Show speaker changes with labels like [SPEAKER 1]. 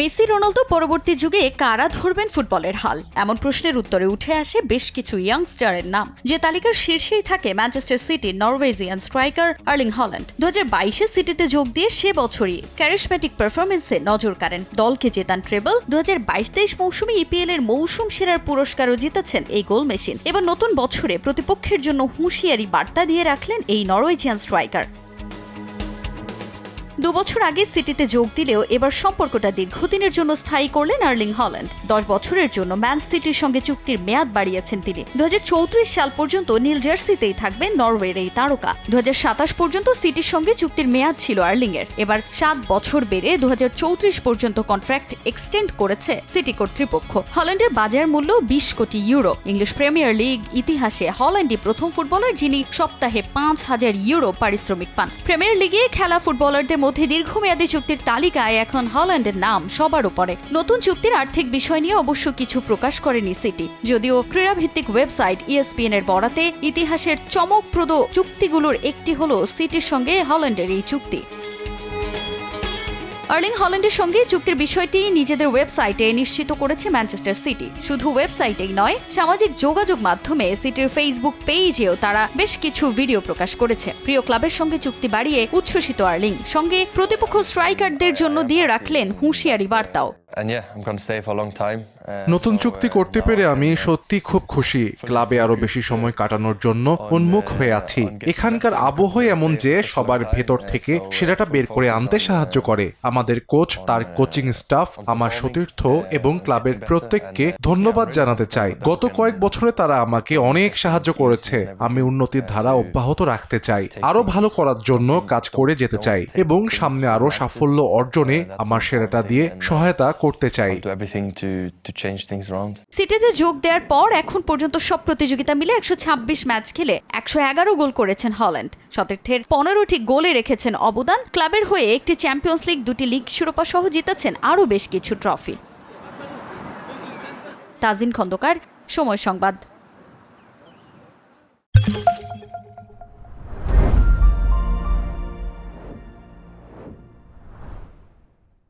[SPEAKER 1] Messi, Ronaldo পরবর্তী যুগে কারা ধরবেন ফুটবলের হাল? এমন প্রশ্নের উত্তরে উঠে আসে বেশ কিছু ইয়াংস্টারের নাম। যে তালিকার শীর্ষেই থাকে Manchester City Norwegian striker Erling Haaland দু বাইশে সিটিতে যোগ দিয়ে সে বছরই ক্যারিসমেটিক পারফরমেন্সে নজর কাড়েন। দলকে জেতান ট্রেবল দু হাজার বাইশ তেইশ মৌসুমে ইপিএল এর মৌসুম সেরার পুরস্কারও জিতেছেন এই গোল মেশিন। এবার নতুন বছরে প্রতিপক্ষের জন্য হুঁশিয়ারি বার্তা দিয়ে রাখলেন এই নরওয়েজিয়ান স্ট্রাইকার দুবছর আগে সিটিতে যোগ দিলেও এবার সম্পর্কটা দীর্ঘদিনের জন্য স্থায়ী করলেন আর্লিং হল্যান্ড। দশ বছরের জন্য ম্যান সিটির সঙ্গে চুক্তির মেয়াদ বাড়িয়েছেন তিনি। দু সাল পর্যন্ত নীল জার্সিতেই থাকবেন নরওয়ের এই তারকা। দু পর্যন্ত সিটির সঙ্গে চুক্তির মেয়াদ ছিল আর্লিং এর এবার সাত বছর বেড়ে দুহাজার চৌত্রিশ পর্যন্ত কন্ট্রাক্ট এক্সটেন্ড করেছে সিটি কর্তৃপক্ষ। হল্যান্ডের বাজার মূল্য বিশ কোটি ইউরো। ইংলিশ প্রিমিয়ার লিগ ইতিহাসে হল্যান্ডই প্রথম ফুটবলার যিনি সপ্তাহে পাঁচ হাজার ইউরো পারিশ্রমিক পান। প্রিমিয়ার লিগে খেলা ফুটবলারদের মধ্যে দীর্ঘমেয়াদী চুক্তির তালিকায় এখন হল্যান্ডের নাম সবার উপরে। নতুন চুক্তির আর্থিক বিষয় নিয়ে অবশ্য কিছু প্রকাশ করেনি সিটি। যদিও ক্রীড়াভিত্তিক ওয়েবসাইট E ইএসপিএন এর বরাতে ইতিহাসের চমকপ্রদ চুক্তিগুলোর একটি হল সিটির সঙ্গে হল্যান্ডের এই চুক্তি। আর্লিং হল্যান্ডের সঙ্গে চুক্তির বিষয়টি নিজেদের ওয়েবসাইটে নিশ্চিত করেছে ম্যানচেস্টার সিটি। শুধু ওয়েবসাইটেই নয়, সামাজিক যোগাযোগ মাধ্যমে সিটির ফেসবুক পেজেও তারা বেশ কিছু ভিডিও প্রকাশ করেছে। প্রিয় ক্লাবের সঙ্গে চুক্তি বাড়িয়ে উচ্ছ্বসিত আর্লিং। সঙ্গে প্রতিপক্ষ স্ট্রাইকারদের জন্য দিয়ে রাখলেন হুঁশিয়ারি বার্তাও।
[SPEAKER 2] Uh,
[SPEAKER 3] নতুন চুক্তি
[SPEAKER 2] uh,
[SPEAKER 3] করতে পেরে আমি সত্যি খুব খুশি। ক্লাবে আরও বেশি সময় কাটানোর জন্য উন্মুখ হয়ে আছি। এখানকার আবহাওয়া এমন যে সবার ভেতর থেকে সেরাটা বের করে আনতে সাহায্য করে। আমাদের কোচ তার কোচিং স্টাফ আমার সতীর্থ এবং ক্লাবের প্রত্যেককে ধন্যবাদ জানাতে চাই। গত কয়েক বছরে তারা আমাকে অনেক সাহায্য করেছে। আমি উন্নতির ধারা অব্যাহত রাখতে চাই। আরও ভালো করার জন্য কাজ করে যেতে চাই এবং সামনে আরও সাফল্য অর্জনে আমার সেরাটা দিয়ে সহায়তা করতে চাই.
[SPEAKER 1] সিটিতে যোগ দেওয়ার পর এখন পর্যন্ত সব প্রতিযোগিতা মিলে একশো ছাব্বিশ ম্যাচ খেলে একশো এগারো গোল করেছেন হল্যান্ড। সতীর্থের পনেরোটি গোলে রেখেছেন অবদান। ক্লাবের হয়ে একটি চ্যাম্পিয়ন্স লিগ দুটি লিগ শিরোপা সহ জিতেছেন আরও বেশ কিছু ট্রফি। তাজিন খন্দকার সময় সংবাদ।